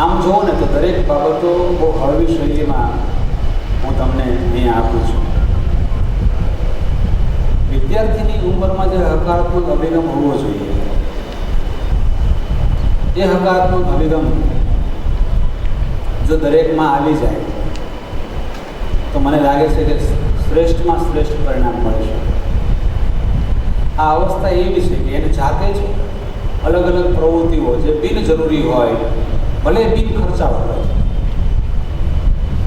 આમ જુઓ ને તો દરેક બાબતો બહુ હળવી શૈલીમાં હું તમને અહીંયા આપું છું. વિદ્યાર્થીની ઉંમરમાં જે હકારાત્મક અભિગમ હોવો જોઈએ, એ હકારાત્મક અભિગમ જો દરેકમાં આવી જાય, તો મને લાગે છે કે શ્રેષ્ઠમાં શ્રેષ્ઠ પરિણામ મળે છે. આ અવસ્થા એવી છે કે એને જાતે જ અલગ અલગ પ્રવૃત્તિઓ જે બિનજરૂરી હોય ભલે બિન ખર્ચાળ હોય,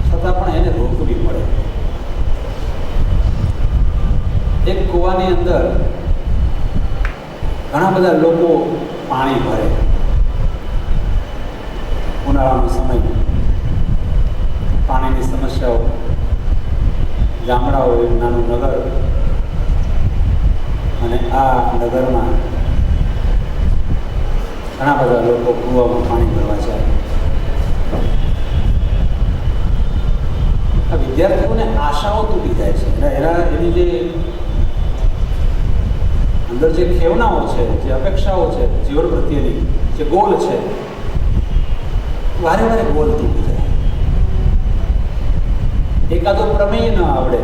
છતાં પણ એને રોકવી પડે. એક કૂવાની અંદર ઘણા બધા લોકો પાણી ભરે. ઉનાળાનો સમય. પાણીની સમસ્યાઓ. ગામડાઓ નાનું નગર. અને આ નગરમાં ઘણા બધા લોકો કૂવામાં પાણી ભરવા જાય. આ વિદ્યાર્થીઓને આશાઓ તૂટી જાય છે. એટલે એના, એની જે અંદર જે ખેવનાઓ છે, જે અપેક્ષાઓ છે, જીવન પ્રત્યેની જે ગોલ છે, વારે વારે ગોલ તૂટી જાય. એકાદો પ્રમેય ન આવડે.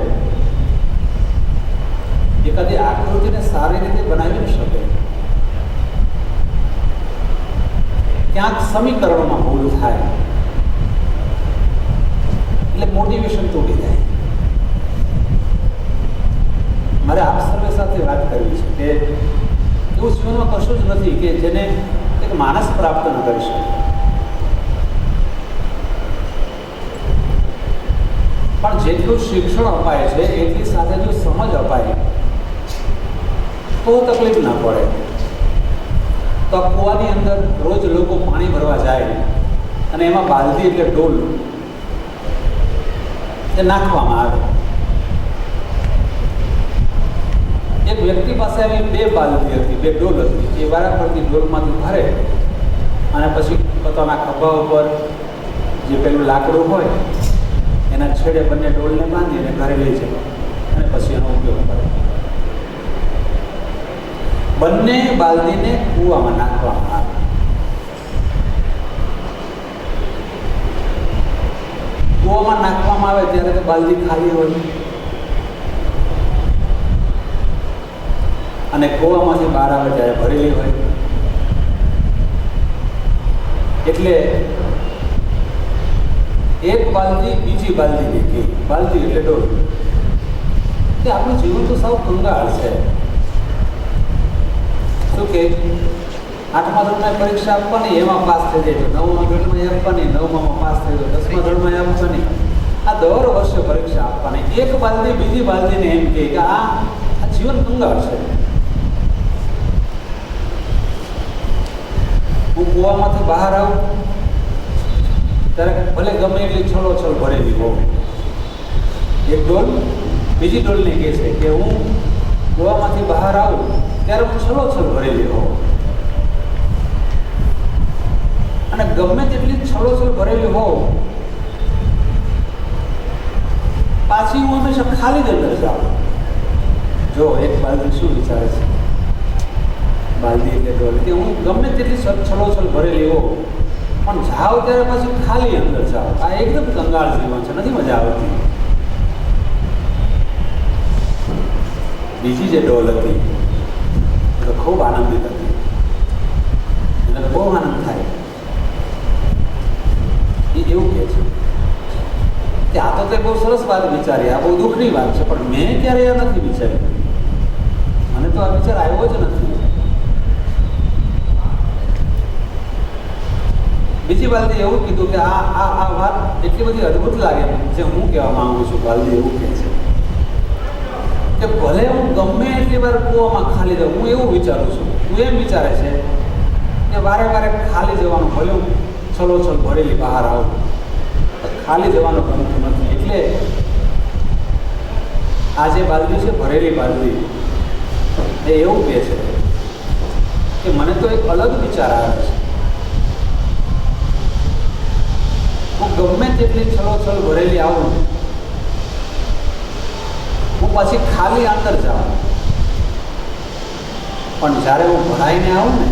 એકાદી આકૃતિને સારી રીતે બનાવી ન શકે. ક્યાંક સમીકરણોમાં ભૂલ થાય. એટલે મોટિવેશન તૂટી જાય. મારે આપ સર્વે સાથે વાત કરવી છે કે એવું જીવનમાં કશું જ નથી કે જેને એક માણસ પ્રાપ્ત ન કરી શકે. પણ જેટલું શિક્ષણ અપાય છે, એટલી સાથે જો સમજ અપાય, તો તકલીફ ના પડે. તો કૂવાની અંદર રોજ લોકો પાણી ભરવા જાય અને એમાં બાલદી એટલે ડોલ એ નાખવામાં આવે. એક વ્યક્તિ પાસે આવી બે બાલદી હતી, બે ડોલ હતી એ વારાફરતી ડોલમાંથી ભરે અને પછી પોતાના ખભા ઉપર જે પેલું લાકડું હોય, એના છેડે બંને ડોલને બાંધીને ઘરે લઈ જાય અને પછી એનો ઉપયોગ કરે. બંને બાલદીને કૂવામાં નાખવામાં આવે. કૂવામાં નાખવામાં આવે ત્યારે તો બાલદી ખાલી હોય. અને કૂવામાંથી બહાર આવે ત્યારે ભરેલી હોય. એટલે એક બાલદી બીજી બાલદી કે, બાલદી એટલે ડોલ. આપણું જીવન તો સાવ કંગાળ છે. શું કે? આઠમા ધોરણમાં પરીક્ષા આપવાની, એમાં પાસ થઈ જાય નવમા ધોરણમાં આપવાની નવમાં પાસ થઈ જાય દસમા ધોરણમાં આપવાની આ દર વર્ષે પરીક્ષા આપવાની. એક બાલદી બીજી બાલદીને એમ કે આ જીવન મંગળ છે. હું કૂવામાંથી બહાર આવું. ત્યારે ભલે ગમે એટલી છલોછલ ભરેલી હોઉં. એક ડોલ, બીજી ડોલને કહે છે કે હું કૂવામાંથી બહાર આવું. ત્યારે હું છલોછલ ભરેલી હોઉં અને ગમે તેટલી છલોછલ ભરેલી હોઉં પાછી હું હંમેશા ખાલી જ અંદર જાઉં. જો, એક બાલદી શું વિચારે છે? બાલદી એટલે ડોલ કે હું ગમે તેટલી છલોછલ ભરેલી હોઉં પણ જાઓ ત્યારે પાછું ખાલી અંદર જાઓ આ એકદમ કંગાળ જીવન છે, નથી મજા આવતી. બીજી જે ડોલ હતી ખૂબ આનંદિત હતી એને બહુ આનંદ થાય. એ એવું કહે છે કે આ તો તે બહુ સરસ વાત વિચારી, આ બહુ દુઃખની વાત છે, પણ મેં ક્યારેય આ નથી વિચાર્યું. મને તો આ વિચાર આવ્યો જ નથી. બીજી બાલદી એવું કીધું કે આ આ આ વાત એટલી બધી અદ્ભુત લાગે જે હું કહેવા માંગુ છું, બાલદી એવું કહે છે. કે ભલે હું ગમે એટલી વાર કૂવામાં ખાલી જાઉં હું એવું વિચારું છું. હું એમ વિચારે છે કે વારે વારે ખાલી જવાનું ભલે હું છલોછલ ભરેલી બહાર આવું. ખાલી જવાનું ગમતું નથી. એટલે આ જે બાલદી છે, ભરેલી બાલદી એ એવું કહે છે કે મને તો એક અલગ વિચાર આવે છે. હું ગમે તેટલી છલોછલ ભરેલી આવું હું પછી ખાલી અંદર જાઉં. પણ જ્યારે હું ભણાઈને આવું ને,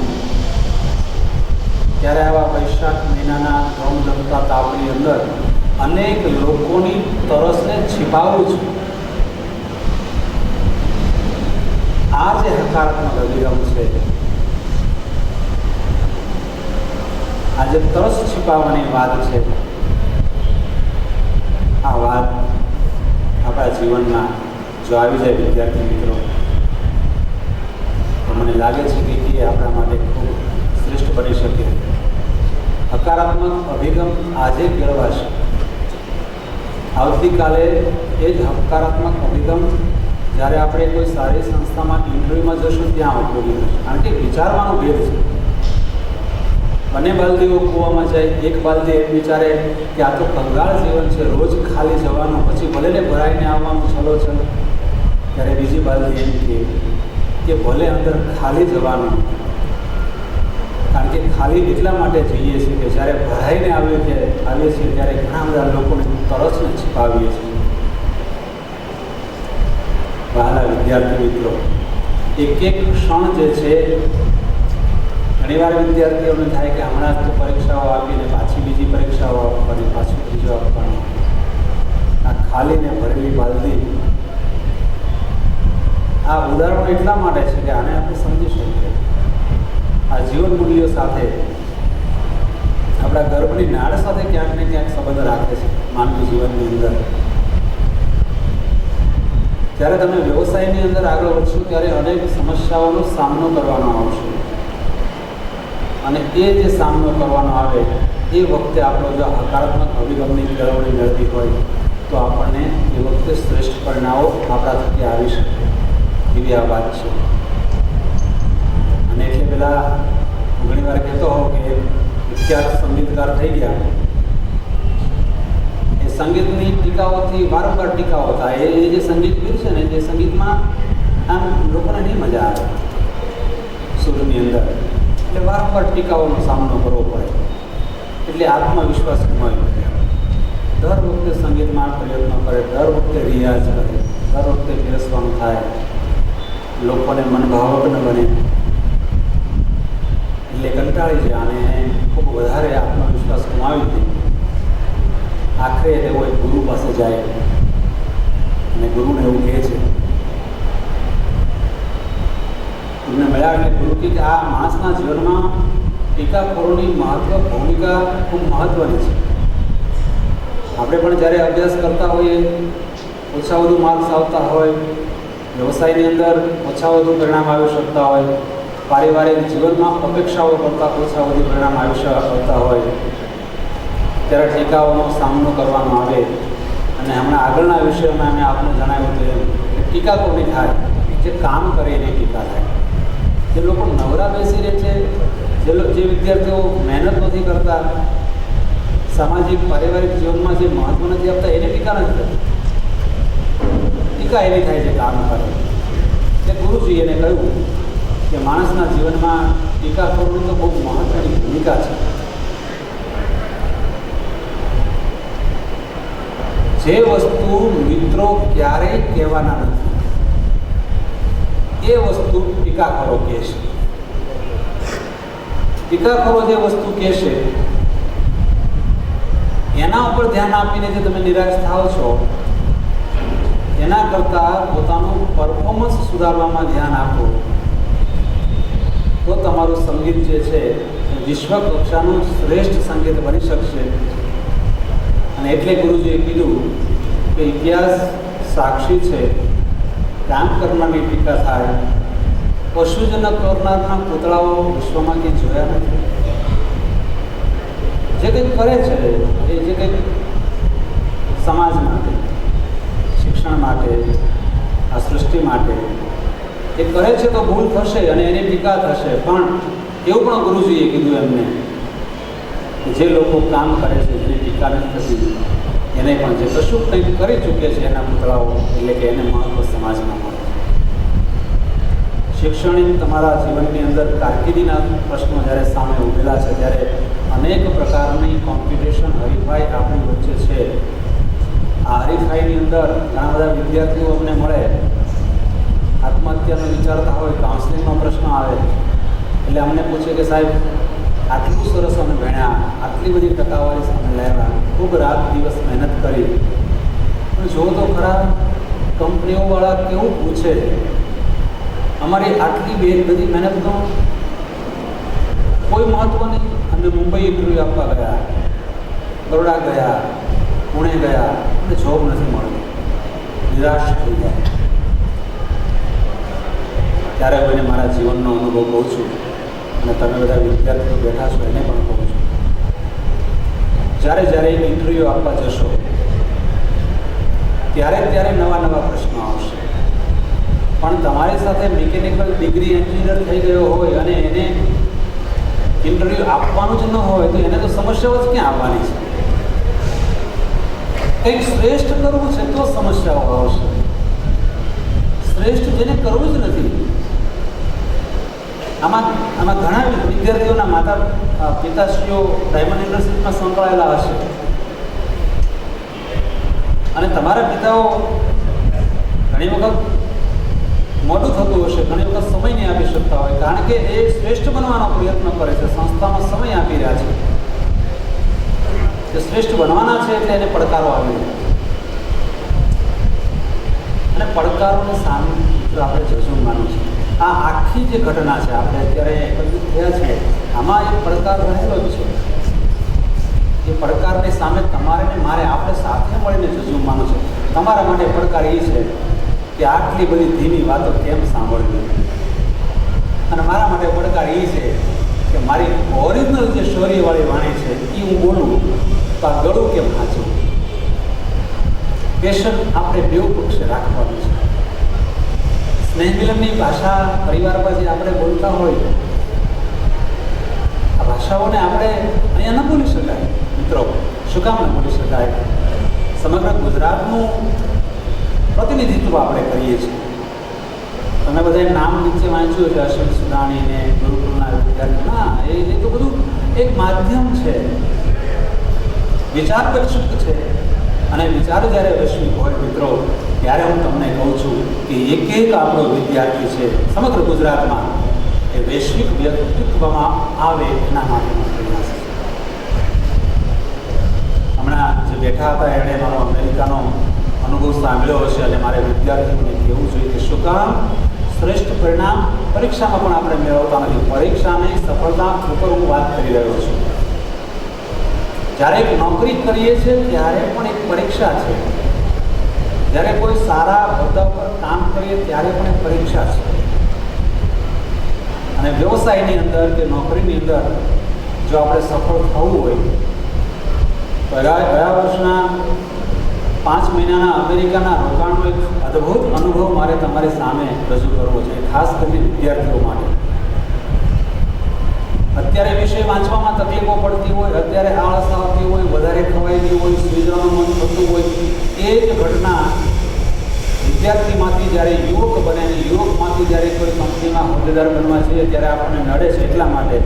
ત્યારે આવા વૈશાખ મહિનાના ગમ જમતા તાપની અંદર અનેક લોકોની તરસને છિપાવું છું. આ જે હકારાત્મક અભિગમ છે, આ જે તરસ છીપાવવાની વાત છે, આ વાત આપણા જીવનમાં જો આવી જાય વિદ્યાર્થી મિત્રો, તો મને લાગે છે કે એ આપણા માટે ખૂબ શ્રેષ્ઠ બની શકે. હકારાત્મક અભિગમ આજે કેળવાશે. આવતીકાલે એ જ હકારાત્મક અભિગમ જ્યારે આપણે કોઈ સારી સંસ્થામાં ઇન્ટરવ્યૂમાં જશું ત્યાં ઉપયોગી થશે કારણ કે વિચારવાનો ભેદ છે. બંને બાલદીઓ કૂવામાં જાય, એક બાલદી એમ વિચારે કે આ તો કંગાળ જીવન છે, રોજ ખાલી જવાનું, પછી ભલે ભરાઈને આવવાનું ચલો ચલો. ત્યારે બીજી બાજુ એમ કે કે ભલે અંદર ખાલી જવાનું કારણ કે ખાલી એટલા માટે જઈએ છીએ કે જ્યારે ભરાઈને આવીએ કે આવીએ છીએ ત્યારે ઘણા બધા લોકોને તરસને છુપાવીએ છીએ. વહાલા વિદ્યાર્થી મિત્રો, એક એક ક્ષણ જે છે, ઘણીવાર વિદ્યાર્થીઓને થાય કે હમણાં તો પરીક્ષાઓ આપીને પાછી બીજી પરીક્ષાઓ આપવાની, પાછી ત્રીજો આપવાનું. આ ખાલીને ભરેલી બાલદી આ ઉદાહરણ એટલા માટે છે કે આને આપણે સમજી શકીએ. આ જીવન મૂલ્યો સાથે આપણા ગર્ભની નાળ સાથે ક્યાંક ને ક્યાંક સંબંધ રાખે છે, માનવી જીવનની અંદર. જ્યારે તમે વ્યવસાયની અંદર આગળ વધશો, ત્યારે અનેક સમસ્યાઓનો સામનો કરવાનો આવશે. અને એ જે સામનો કરવાનો આવે, એ વખતે આપણો જો હકારાત્મક અભિગમની કેળવણી મેળવી હોય, તો આપણને એ વખતે શ્રેષ્ઠ પરિણામો આપણા થકી આવી શકે. એવી આ વાત છે. અને એટલે પેલા ઘણી વાર કહેતો હોઉં કે વિખ્યાત સંગીતકાર થઈ ગયા. એ સંગીતની ટીકાઓથી વારંવાર ટીકાઓ થાય. એ જે સંગીતવીર છે ને જે સંગીતમાં આમ લોકોને નહીં મજા આવે. સુરની અંદર. એટલે વારંવાર ટીકાઓનો સામનો કરવો પડે. એટલે આત્મવિશ્વાસ ગુમાવી દર વખતે સંગીતમાં પ્રયત્નો કરે, દર વખતે રિયાઝ કરે, દર વખતે પીરસવાનું થાય. લોકોને મનભાવક ન બને. એટલે કંટાળી જાય અને ખૂબ વધારે આત્મવિશ્વાસ ગુમાવી દે આખરે તેઓ એક ગુરુ પાસે જાય અને ગુરુને એવું કહે છે ગુરુને મળ્યા એટલે ગુરુ કે આ માણસના જીવનમાં ટીકાખોરોની મહત્વ, ભૂમિકા ખૂબ મહત્ત્વની છે. આપણે પણ જ્યારે અભ્યાસ કરતા હોઈએ ઓછા વધુ માર્ક્સ આવતા હોય વ્યવસાયની અંદર ઓછા વધુ પરિણામ આવી શકતા હોય, પારિવારિક જીવનમાં અપેક્ષાઓ કરતાં ઓછા વધુ પરિણામ આવી શકતા હોય, ત્યારે ટીકાઓનો સામનો કરવાનો આવે. અને હમણાં આગળના વિષયમાં અમે આપને જણાવ્યું હતું કે ટીકા કોની થાય? જે કામ કરે એને ટીકા થાય. જે લોકો નવરા બેસી રહે છે, જે જે વિદ્યાર્થીઓ મહેનત નથી કરતા, સામાજિક, પારિવારિક જીવનમાં જે મહત્વ નથી આપતા, એને ટીકા નથી થતી ટીકા એવી થાય છે કામ કરે. તે ગુરુજી એને કહ્યું કે માણસના જીવનમાં ટીકા કરવું તો બહુ મહત્વની ભૂમિકા છે. જે વસ્તુ મિત્રો ક્યારેય કહેવાના નથી. એ વસ્તુ ટીકાખોરો કહેશે. ટીકાખોરો જે વસ્તુ કહેશે, એના ઉપર ધ્યાન આપીને જે તમે નિરાશ થાઓ છો એના કરતાં પોતાનું પરફોર્મન્સ સુધારવામાં ધ્યાન આપો. તો તમારું સંગીત જે છે વિશ્વ કક્ષાનું શ્રેષ્ઠ સંગીત બની શકશે. અને એટલે ગુરુજીએ કીધું કે ઇતિહાસ સાક્ષી છે કામ કરનારની ટીકા થાય. પશુજનક કરનારના પૂતળાઓ વિશ્વમાં કંઈ જોયા નથી. જે કંઈક કરે છે, એ જે કંઈક સમાજ માટે. શિક્ષણ માટે, આ સૃષ્ટિ માટે. એ કરે છે તો ભૂલ થશે અને એની ટીકા થશે, પણ એવું પણ ગુરુજીએ કીધું એમને જે લોકો કામ કરે છે, જેની ટીકા નથી એને પણ જે કશું કંઈક કરી ચૂકે છે એના પુતળાઓ, એટલે કે એને મહત્વ સમાજમાં મળે શિક્ષણ તમારા જીવનની અંદર કારકિર્દીના પ્રશ્નો જ્યારે સામે ઉભેલા છે, ત્યારે અનેક પ્રકારની કોમ્પિટિશન હરીફાઈ આપણી વચ્ચે છે. આ હરીફાઈની અંદર ઘણા બધા વિદ્યાર્થીઓ અમને મળે. આત્મહત્યાનો વિચારતા હોય કાઉન્સિલિંગનો પ્રશ્ન આવે. એટલે અમને પૂછે કે સાહેબ, આટલું સરસ અમે ભણ્યા, આટલી બધી ટકાવારી સામે લાવ્યા, ખૂબ રાત દિવસ મહેનત કરી. પણ જો તો ખરા કંપનીઓવાળા કેવું પૂછે, અમારી આટલી બે બધી મહેનતનો કોઈ મહત્વ નહીં? અમે મુંબઈ ઇન્ટરવ્યૂ આપવા ગયા બરોડા ગયા. પુણે ગયા અને જોબ નથી મળતી નિરાશ થઈ ગયા. ત્યારે હું એને મારા જીવનનો અનુભવ કહું છું અને તમે બધા વિદ્યાર્થીઓ બેઠા છો એને પણ કહું છું. જ્યારે જ્યારે ઇન્ટરવ્યૂ આપવા જશો, ત્યારે ત્યારે નવા નવા પ્રશ્નો આવશે. પણ તમારી સાથે મિકેનિકલ ડિગ્રી એન્જિનિયર થઈ ગયો હોય અને એને ઇન્ટરવ્યૂ આપવાનું જ ન હોય તો એને તો સમસ્યાઓ જ ક્યાં આવવાની છે? કંઈક શ્રેષ્ઠ કરવું છે તો સમસ્યાઓ આવશે. શ્રેષ્ઠ જેને કરવું જ નથી. આમાં આમાં ઘણા વિદ્યાર્થીઓના માતા પિતાશ્રીઓ ડાયમંડ ઇન્ડસ્ટ્રીમાં સંકળાયેલા હશે. અને તમારા પિતાઓ ઘણી વખત મોટું થતું હશે, ઘણી વખત સમય નહીં આપી શકતા હોય. કારણ કે એ શ્રેષ્ઠ બનવાનો પ્રયત્ન કરે છે. સંસ્થામાં સમય આપી રહ્યા છે. જે શ્રેષ્ઠ બનવાના છે એટલે એને પડકારો આવી અને પડકારોને સામે આપણે જજુમવાનું છે આ આખી જે ઘટના છે, આપણે અત્યારે એકત્રિત થયા છે, આમાં એક પડકાર રહેલો જ છે. એ પડકારની સામે તમારે મારે આપણે સાથે મળીને જજુમવાનું છે. તમારા માટે પડકાર એ છે કે આટલી બધી ધીમી વાતો કેમ સાંભળવી? અને મારા માટે પડકાર એ છે કે મારી ઓરિજિનલ જે શૌર્યવાળી વાણી છે એ હું બોલું? આ ગળું કેમ હાજર પેશન આપણે બેવ પક્ષે રાખવાનું છે. સ્નેહ મિલનની ભાષા પરિવારમાં જે આપણે બોલતા હોય, આ ભાષાઓને આપણે અહીંયા ન બોલી શકાય, મિત્રો. શું કામ ન બોલી શકાય? સમગ્ર ગુજરાતનું પ્રતિનિધિત્વ આપણે કરીએ છીએ. તમે બધા નામ નીચે વાંચ્યું છે અશોક સુદાણીને ગુરુકુલના વિદ્યાર્થી ના એ તો બધું એક માધ્યમ છે. વિચાર વૈશ્વિક છે. અને વિચાર જ્યારે વૈશ્વિક હોય મિત્રો, ત્યારે હું તમને કહું છું કે એક એક આપણો વિદ્યાર્થી છે, સમગ્ર ગુજરાતમાં, એ વૈશ્વિક વ્યક્તિત્વમાં આવે એના માટેનો પ્રયાસ હમણાં જે બેઠા હતા એણે મારો અમેરિકાનો અનુભવ સાંભળ્યો હશે અને મારે વિદ્યાર્થીઓને કહેવું જોઈએ કે શું કામ શ્રેષ્ઠ પરિણામ પરીક્ષામાં પણ આપણે મેળવતા નથી. પરીક્ષાની સફળતા ઉપર હું વાત કરી રહ્યો છું. જ્યારે નોકરી કરીએ છીએ, ત્યારે પણ એક પરીક્ષા છે. જ્યારે કોઈ સારા હોદ્દા પર કામ કરીએ, ત્યારે પણ એક પરીક્ષા છે. અને વ્યવસાયની અંદર કે નોકરીની અંદર જો આપણે સફળ થવું હોય, તો ગયા વર્ષના પાંચ મહિનાના અમેરિકાના રોકાણનો એક અદ્ભુત અનુભવ મારે તમારી સામે રજૂ કરવો છે, ખાસ કરીને વિદ્યાર્થીઓ માટે. અત્યારે વિષય વાંચવામાં તકલીફો પડતી હોય, અત્યારે આળસ આવતી હોય, વધારે ખવાયેલી હોય સુવિધાનું મન થતું હોય, એ જ ઘટના વિદ્યાર્થીમાંથી જ્યારે યુવક બને અને યુવકમાંથી જ્યારે કોઈ કંપનીમાં હોદ્દેદાર બનવા જઈએ, ત્યારે આપણને નડે છે એટલા માટે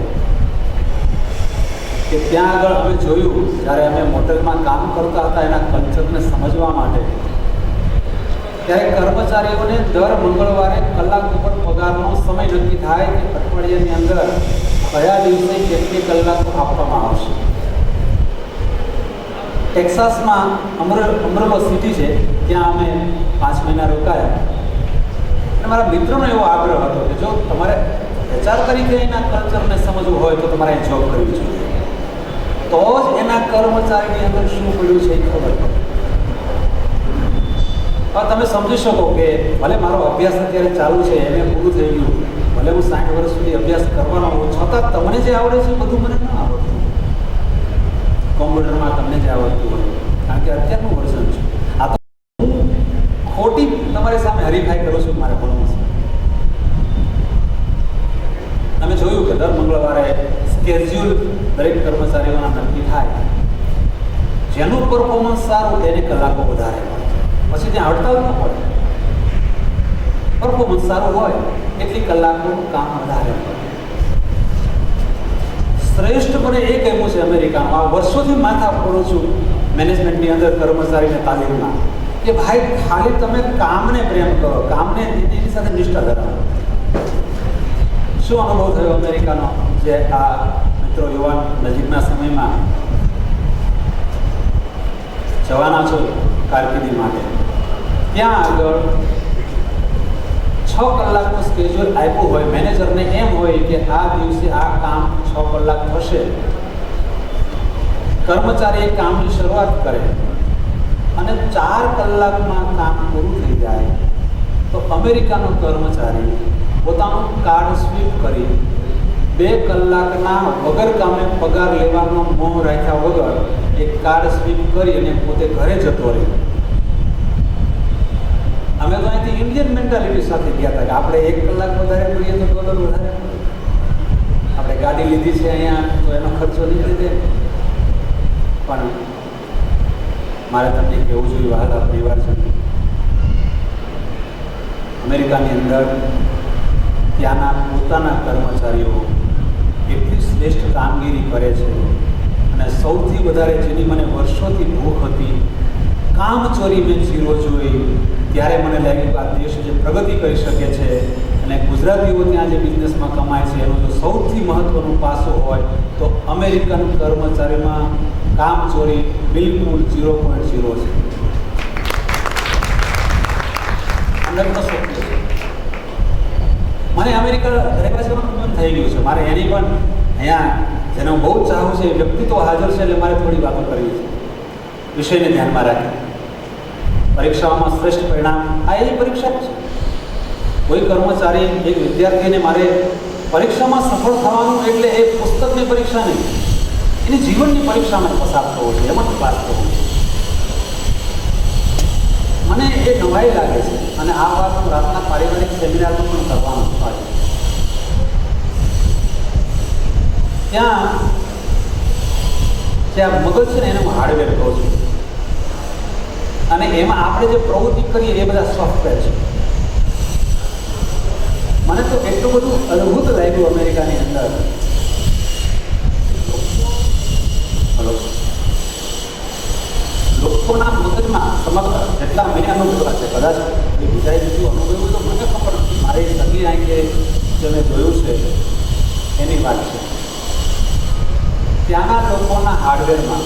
કે ત્યાં આગળ અમે જોયું, જ્યારે અમે મોટેલમાં કામ કરતા હતા એના કલ્ચરને સમજવા માટે, ત્યારે કર્મચારીઓને દર મંગળવારે કલાક ઉપર પગારનો સમય નક્કી થાય કે અઠવાડિયાની અંદર કયા દિવસે કેટલી કલાકો આપવામાં આવશે? ટેક્સાસમાં અમર, અમરવા સિટી છે, ત્યાં અમે પાંચ મહિના રોકાયા. અને મારા મિત્રોનો એવો આગ્રહ હતો કે જો તમારે એચઆર તરીકે એના કલ્ચરને સમજવું હોય તો તમારે જોબ કરવી જોઈએ. તો જ એના કર્મચારીની અંદર શું પડ્યું છે એ ખબર પડે. તમે સમજી શકો કે ભલે મારો અભ્યાસ અત્યારે ચાલુ છે એને પૂરું થઈ ગયું. ભલે હું સાઠ વર્ષ સુધી અભ્યાસ કરવાનો હોઉં, છતાં તમને જે આવડે છે બધું મને ના આવડતું. કોમ્પ્યુટરમાં તમને જે આવડતું હોય, કારણ કે અત્યારનું વર્ઝન છે. આ તો હું ખોટી તમારી સામે હરીફાઈ કરું છું મારે ભણવું છે તમે જોયું કે દર મંગળવારે સ્કેડ્યુલ દરેક કર્મચારીઓના નક્કી થાય. જેનું પરફોર્મન્સ સારું તેને કલાકો વધારે પછી ત્યાં હડતાલ ન હોય. પરફોર્મન્સ સારું હોય એટલી કલાકનું કામ વધારે શ્રેષ્ઠ મને એ કહેવું છે અમેરિકામાં વર્ષોથી માથા ફોડું છું મેનેજમેન્ટની અંદર કર્મચારીને તાલીમમાં, કે ભાઈ, ખાલી તમે કામને પ્રેમ કરો, કામને એની સાથે નિષ્ઠા ધરાવો. શું અનુભવ થયો અમેરિકાનો, જે આ મિત્રો યુવાન નજીકના સમયમાં? જવાના છો કારકિર્દી માટે. ત્યાં આગળ છ કલાકનું સ્કેજ્યુઅલ આપ્યું હોય મેનેજરને એમ હોય કે આ દિવસે આ કામ છ કલાક થશે. કર્મચારી એ કામની શરૂઆત કરે અને ચાર કલાકમાં કામ પૂરું થઈ જાય તો અમેરિકાનો કર્મચારી પોતાનું કાર્ડ સ્વીપ કરી બે કલાકના વગર કામે પગાર લેવાનો મોહ રાખ્યા વગર એ કાર્ડ સ્વીપ કરી અને પોતે ઘરે જતો રહે અમે તો અહીંથી ઇન્ડિયન મેન્ટાલિટી સાથે ગયા હતા કે આપણે એક કલાક વધારે કરીએ તો ડોલર વધારે. આપણે ગાડી લીધી છે અહીંયા, તો એનો ખર્ચો નીકળી જાય. પણ મારે તમને કહેવું જોઈએ વહાલા છે. અમેરિકાની અંદર ત્યાંના પોતાના કર્મચારીઓ એટલી શ્રેષ્ઠ કામગીરી કરે છે અને સૌથી વધારે જેની મને વર્ષોથી ભૂખ હતી, કામ ચોરી મેં જીરો જોઈ. ત્યારે મને લાગ્યું કે આ દેશ જે પ્રગતિ કરી શકે છે અને ગુજરાતીઓ ત્યાં જે બિઝનેસમાં કમાય છે, એનો જો સૌથી મહત્ત્વનો પાસું હોય, તો અમેરિકન કર્મચારીમાં કામ ચોરી બિલકુલ ઝીરો પોઈન્ટ ઝીરો છે. મને અમેરિકા રહેવા જવાનું મન થઈ ગયું છે. મારે એની પણ અહીંયા જેનો બહુ ચાહું છે વ્યક્તિ વ્યક્તિત્વ હાજર છે એટલે મારે થોડી વાતો કરવી છે. વિષયને ધ્યાનમાં રાખી પરીક્ષાઓમાં શ્રેષ્ઠ પરિણામ. આ એની પરીક્ષા છે. કોઈ કર્મચારી, એક વિદ્યાર્થીને મારે પરીક્ષામાં સફળ થવાનું એટલે એ પુસ્તકની પરીક્ષા નહીં. એની જીવનની પરીક્ષામાં પસાર થવો છે એમાં પાસ કરવો મને એ નવાઈ લાગે છે અને આ વાત હું રાતના પારિવારિક સેમિનારમાં પણ કરવાનું હોય ત્યાં જે આ મગજ છે ને, એને હું હાર્ડવેર કહું છું. અને એમાં આપણે જે પ્રવૃત્તિ કરીએ એ બધા સોફ્ટવેર છે. મને તો એટલું બધું અદ્ભુત લાગ્યું અમેરિકાની અંદર. હલો? લોકોના મગજમાં સમગ્ર જેટલા મેં અનુભવ્યા છે, કદાચ એ બીજાએ બીજું અનુભવ્યું તો મને ખબર નથી મારી સગી આંખે જે મેં જોયું છે, એની વાત છે. ત્યાંના લોકોના હાર્ડવેરમાં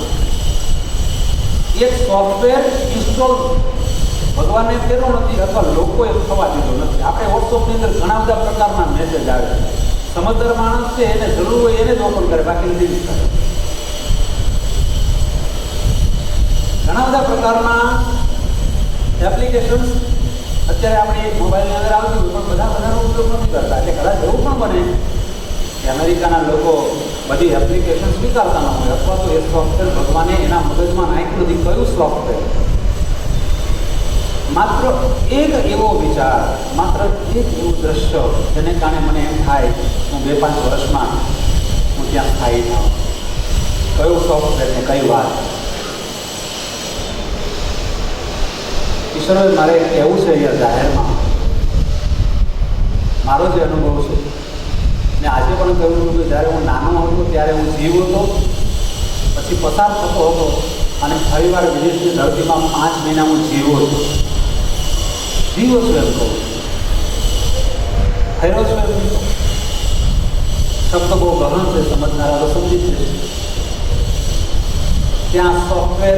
એક સોફ્ટવેર ઇન્સ્ટોલ ભગવાનને કર્યો નથી અથવા લોકોએ થવા દીધો નથી. આપણે વોટ્સઅપની અંદર ઘણા બધા પ્રકારના મેસેજ આવે છે. સમજદાર માણસ છે, એને જરૂર હોય એને જ ઓપન કરે, બાકી નથી કરે ઘણા બધા પ્રકારના એપ્લિકેશન્સ અત્યારે આપણે મોબાઈલની અંદર આવતી હોય, પણ બધા બધાનો ઉપયોગ નથી કરતા. એટલે કદાચ એવું પણ બને કે અમેરિકાના લોકો બધી એપ્લિકેશન સ્વીકારતા ન હોય અથવા તો એ સોફ્ટવેર ભગવાને એના મગજમાં નાખ્યું નથી, કયું સોફ્ટવેર માત્ર એક એવો વિચાર, માત્ર એક એવું દ્રશ્ય જેને કારણે મને એમ થાય, હું બે પાંચ વર્ષમાં હું ત્યાં સ્થાયી થાઉં. કયો સોફ્ટવેર ને કઈ વાત? ઈશ્વરે મારે કહેવું છે અહીંયા જાહેરમાં. મારો જે અનુભવ છે. ને આજે પણ કહ્યું હતું કે જ્યારે હું નાનો હતો ત્યારે હું જીવ હતો, પછી પસાર થતો હતો અને ફરીવાર વિદેશની ધરતીમાં પાંચ મહિના હું જીવો હતો. જીવો છું એમ કહું. ફેરો છું એમ શબ્દ બહુ ગહન છે, સમજનારા તો સમજી છે. ત્યાં સોફ્ટવેર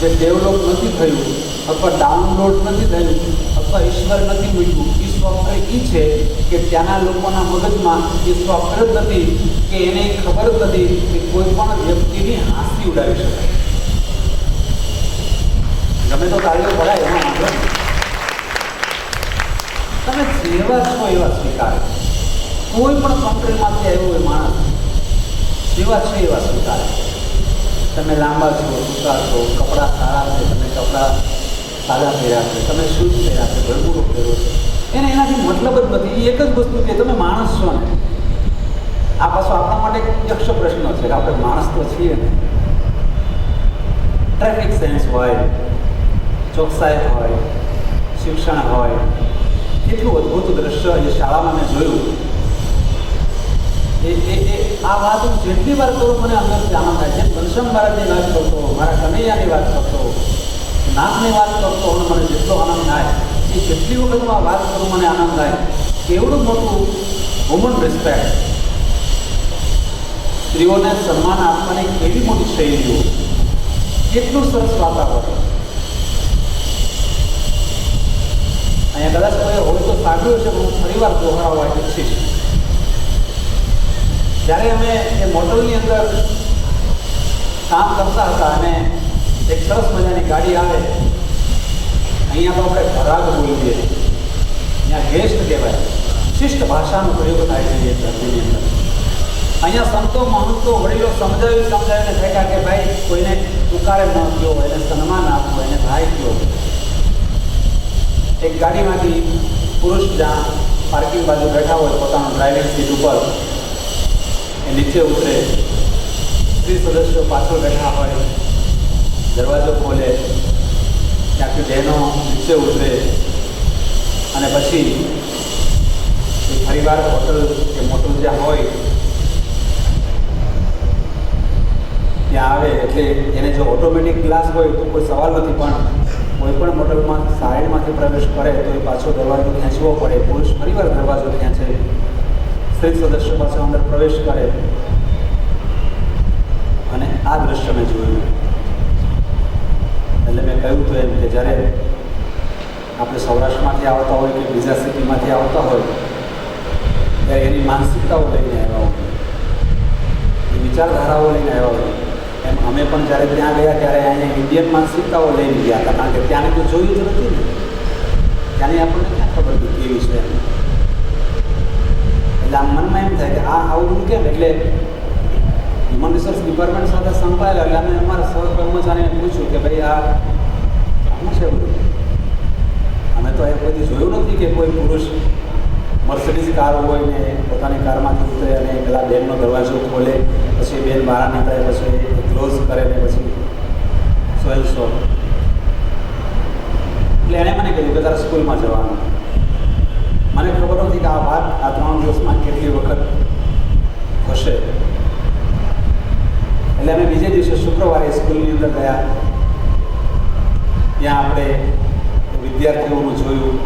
જે ડેવલપ નથી થયું, અથવા ડાઉનલોડ નથી થયું, અથવા ઈશ્વર નથી મૂક્યું એ છે કે ત્યાંના લોકોના મગજમાં એ જ નથી કે એને ખબર નથી કે કોઈ પણ વ્યક્તિની હાંસી ઉડાવી શકાય. ગમે તો તાળીઓ પડાય એમાં વાંધો તમે જેવા છો એવા સ્વીકાર. કોઈ પણ કંપનીમાંથી આવ્યો હોય માણસ, જેવા છે એવા સ્વીકાર. તમે લાંબા છો, ટૂંકા છો, કપડાં સારા છે, તમે કપડાં સાદા પહેર્યા છે, તમે શૂઝ પહેર્યા છે, ભરપૂરો પહેર્યો છે. એને એનાથી મતલબ જ નથી. એ એક જ વસ્તુ કે તમે માણસ છો ને, આ પાછો આપણા માટે એક યક્ષ પ્રશ્ન છે કે આપણે માણસ તો છીએ ને. ટ્રાફિક સેન્સ હોય, ચોકસાઈ હોય, શિક્ષણ હોય, કેટલું અદ્ભુત દ્રશ્ય એ શાળામાં મેં જોયું. એ એ એ, આ વાત હું જેટલી વાર કરું મને અંદરથી આનંદ થાય. જેમ ઘનશ્યામ મહારાજની વાત કરતો, મારા કનૈયાની વાત કરતો, નાથની વાત કરતો અને મને જેટલો આનંદ થાય એ જેટલી વખત હું આ વાત કરું મને આનંદ થાય? એવડું મોટું વુમન રિસ્પેક્ટ સ્ત્રીઓને સન્માન આપવાની કેવી મોટી શૈલીઓ? કેટલું સરસ વાતાવરણ. અહીંયા કદાચ કોઈ હોય તો સાંભળ્યું છે હું ફરીવાર દોહરાવવા ઈચ્છીશ જ્યારે અમે એ મોટલની અંદર કામ કરતા હતા અને એક સરસ મજાની ગાડી આવે અહીંયા તો આપણે ભરાગ બોલીએ અહીંયા ગેસ્ટ કહેવાય. શિષ્ટ ભાષાનો પ્રયોગ થાય છે એ ધર્મની અંદર. અહીંયા સંતો, મહંતો, વડીલો સમજાવી સમજાવીને થયા કે ભાઈ, કોઈને ઉકારે ન કયો એને સન્માન આપવું એને ભાઈ કયો એક ગાડીમાંથી પુરુષ જ્યાં પાર્કિંગ બાજુ બેઠા હોય, પોતાનું ડ્રાઇવિંગ સીટ ઉપર, એ નીચે ઉતરે. સ્ત્રી સદસ્યો પાછળ બેઠા હોય, દરવાજો ખોલે ત્યાંથી બહેનો નીચે ઉતરે અને પછી ફરીવાર હોટલ કે મોટું જ્યાં હોય, ત્યાં આવે એટલે એને જો ઓટોમેટિક ગ્લાસ હોય તો કોઈ સવાલ નથી, પણ કોઈ પણ મોટલમાં સાઈડમાંથી પ્રવેશ કરે તો એ પાછો દરવાજો ખેંચવો પડે, પુરુષ ફરીવાર દરવાજો ખેંચે, સ્ત્રી સદસ્ય પાછો અંદર પ્રવેશ કરે. અને આ દ્રશ્ય મેં જોયું. એટલે મેં કહ્યું હતું એમ કે જ્યારે આપણે સૌરાષ્ટ્રમાંથી આવતા હોય કે બીજા સિટીમાંથી આવતા હોય, ત્યારે એની માનસિકતાઓ લઈને આવ્યા હોય, એ વિચારધારાઓ લઈને આવ્યા હોય. એમ અમે પણ જ્યારે ત્યાં ગયા ત્યારે અહીંયા ઇન્ડિયન માનસિકતાઓ લઈને ગયા હતા, કારણ કે ત્યાંને તો જોયું જ નથી ને. ત્યાંની આપણને ક્યાં ખબર હતી કેવી છે એટલે આમ મનમાં એમ થાય કે આ આવું કેમ? એટલે હ્યુમન રિસોર્સ ડિપાર્ટમેન્ટ સાથે સંકળાયેલા એટલે અમે અમારા સહકર્મચારીને પૂછ્યું કે ભાઈ આ શું છે બધું? અમે તો એ બધી જોયું નથી કે કોઈ પુરુષ મર્સિડીઝ કાર હોય ને પોતાની કારમાંથી ઉતરે અને પેલા બેનનો દરવાજો ખોલે, પછી બેન બહાર નીકળે, પછી ક્લોઝ કરે ને પછી સ્વયં સો એટલે એણે મને કહ્યું કે તારે સ્કૂલમાં જવાનું. મને ખબર નથી કે આ વાત આ ત્રણ દિવસમાં કેટલી વખત થશે. એટલે અમે બીજે દિવસે શુક્રવારે સ્કૂલની અંદર ગયા, ત્યાં આપણે વિદ્યાર્થીઓનું જોયું.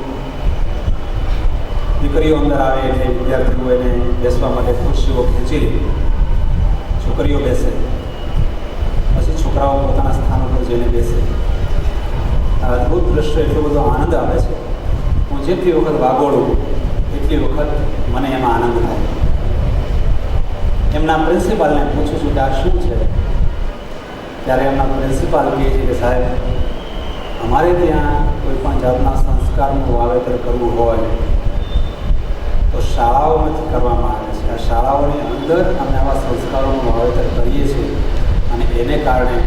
દીકરીઓ અંદર આવે એટલે વિદ્યાર્થીઓ એને બેસવા માટે ખુરશીઓ ખેંચી છોકરીઓ બેસે. પછી છોકરાઓ પોતાના સ્થાન ઉપર જઈને બેસે. આ અદ્ભુત દ્રશ્ય, એટલો બધો આનંદ આવે છે. હું જેટલી વખત વાગોળું, એટલી વખત મને એમાં આનંદ થાય. એમના પ્રિન્સિપાલને પૂછું છું કે આ શું છે? ત્યારે એમના પ્રિન્સિપાલ કહે છે કે સાહેબ, અમારે ત્યાં કોઈ પણ જાતના સંસ્કારનું વાવેતર કરવું હોય તો શાળાઓમાંથી કરવામાં આવે છે. આ શાળાઓની અંદર અમે આવા સંસ્કારોનું વાવેતર કરીએ છીએ અને એને કારણે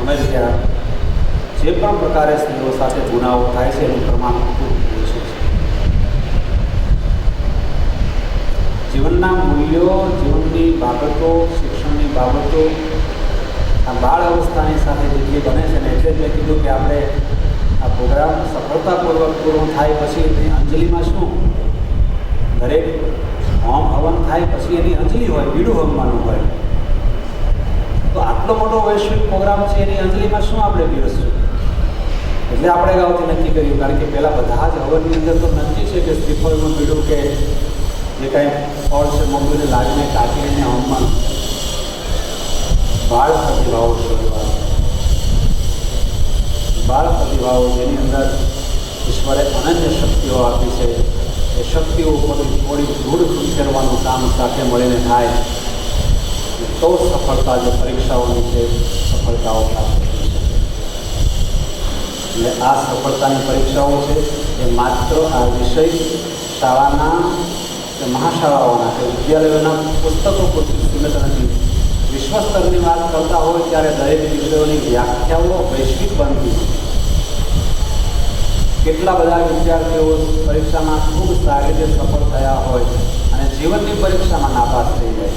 અમે ત્યાં જે પણ પ્રકારે સ્ત્રીઓ સાથે ગુનાઓ થાય છે એનું પ્રમાણ ખૂબ ઓછું છે. જીવનના મૂલ્યો જીવનની બાબતો, શિક્ષણની બાબતો આ બાળ અવસ્થાની સાથે જેટલી બને છે ને એટલે જ મેં કીધું કે આપણે આ પ્રોગ્રામ સફળતાપૂર્વક પૂરો થાય પછી એની અંજલિમાં શું? દરેક હોમ હવન થાય પછી એની અંજલિ હોય, બીડું હમવાનું હોય. તો આટલો મોટો વૈશ્વિક પ્રોગ્રામ છે એની અંજલિમાં શું આપણે પીરસશું એટલે આપણે ગાઉથી નક્કી કર્યું, કારણ કે પહેલાં બધા જ હવનની અંદર તો નક્કી છે કે શ્રીફળનું બીડું કે જે કાંઈ ફળ છે મગજને લાગીને કાઢીને હોમમાં બાળ પ્રતિભાવો છે બાળ પ્રતિભાવો જેની અંદર ઈશ્વરે અનન્ય શક્તિઓ આપી છે. એ શક્તિઓ ઉપર થોડી દૂર ફેરવાનું કામ સાથે મળીને થાય. તો સફળતા જે પરીક્ષાઓની છે, સફળતાઓ પ્રાપ્ત એટલે આ સફળતાની પરીક્ષાઓ છે, એ માત્ર આ વિષય શાળાના મહાશાળાઓના કે વિદ્યાલયોના પુસ્તકો પૂરતી સીમિત નથી. વિશ્વ વાત કરતા હોય ત્યારે દરેક વિષયોની વ્યાખ્યાઓ વૈશ્વિક બનતી કેટલા બધા વિદ્યાર્થીઓ પરીક્ષામાં ખૂબ સારી રીતે સફળ થયા હોય અને જીવનની પરીક્ષામાં નાપાસ થઈ જાય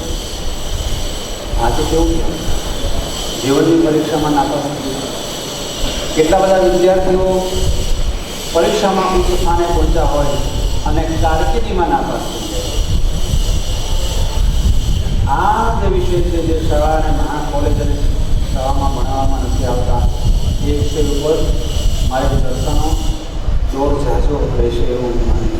આજે કેવું જીવનની પરીક્ષામાં નાપાસ થઈ કેટલા બધા વિદ્યાર્થીઓ પરીક્ષામાં ઉચ્ચ સ્થાને પહોંચ્યા હોય અને કારકિર્દીમાં નાપાસ આ જે વિષય છે જે શાળા અને મહા કોલેજ અને શાળામાં ભણાવવામાં નથી આવતા. એ વિષય ઉપર મારે દર્શનો જોર ઝાઝો રહેશે એવું માનું